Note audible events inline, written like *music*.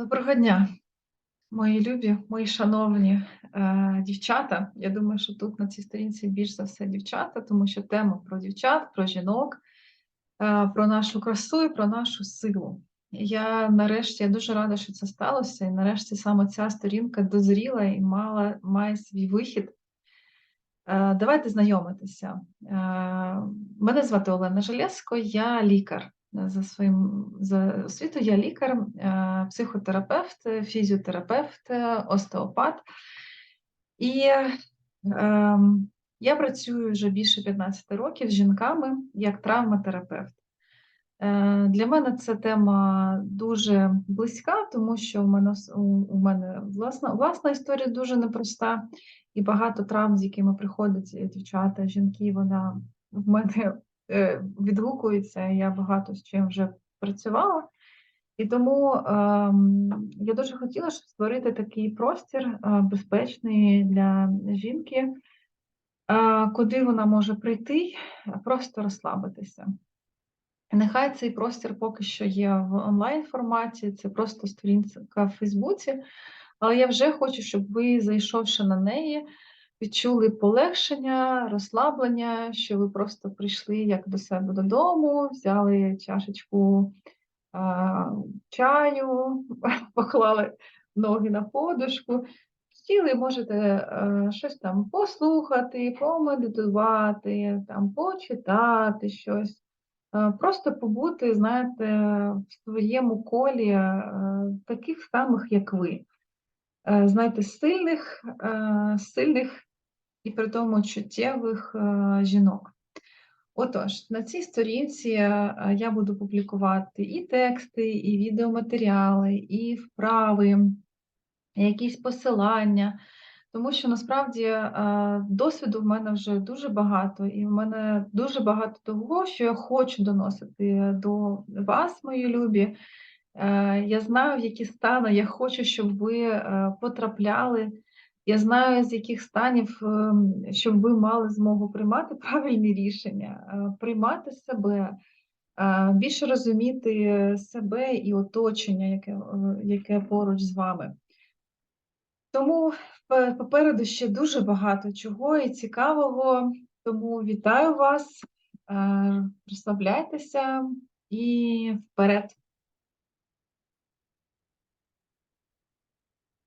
Доброго дня, мої любі, мої шановні е, дівчата. Я думаю, що тут на цій сторінці більш за все дівчата, тому що тема про дівчат, про жінок, е, про нашу красу і про нашу силу. Я нарешті я дуже рада, що це сталося, і нарешті саме ця сторінка дозріла і мала, має свій вихід. Е, давайте знайомитися. Е, мене звати Олена Железко, я лікар. За своїм за освітою я лікар, е, психотерапевт, фізіотерапевт, остеопат. І е, я працюю вже більше 15 років з жінками як травматерапевт. Е, Для мене ця тема дуже близька, тому що в мене у мене власна власна історія дуже непроста, і багато травм, з якими приходять дівчата, жінки, вона в мене Е, відгукується, я багато з чим вже працювала. І тому е, я дуже хотіла, щоб створити такий простір е, безпечний для жінки, е, куди вона може прийти, просто розслабитися. Нехай цей простір поки що є в онлайн форматі, це просто сторінка в Фейсбуці, але я вже хочу, щоб ви, зайшовши на неї, відчули полегшення, розслаблення, що ви просто прийшли як до себе додому, взяли чашечку а, чаю, *laughs* поклали ноги на подушку, сіли, можете а, щось там послухати, помедитувати, там, почитати щось. Просто побути, знаєте, в своєму колі таких самих, як ви. Знаєте, сильних, сильних і при тому чуттєвих е, жінок. Отож, на цій сторінці е, я буду публікувати і тексти, і відеоматеріали, і вправи, якісь посилання, тому що насправді е, досвіду в мене вже дуже багато, і в мене дуже багато того, що я хочу доносити до вас, мої любі. Я знаю, в які стани я хочу, щоб ви потрапляли. Я знаю, з яких станів, ем, щоб ви мали змогу приймати правильні рішення, е, приймати себе, е, більше розуміти себе і оточення, яке, е, яке поруч з вами. Тому попереду ще дуже багато чого і цікавого. Тому вітаю вас, розслабляйтеся і вперед!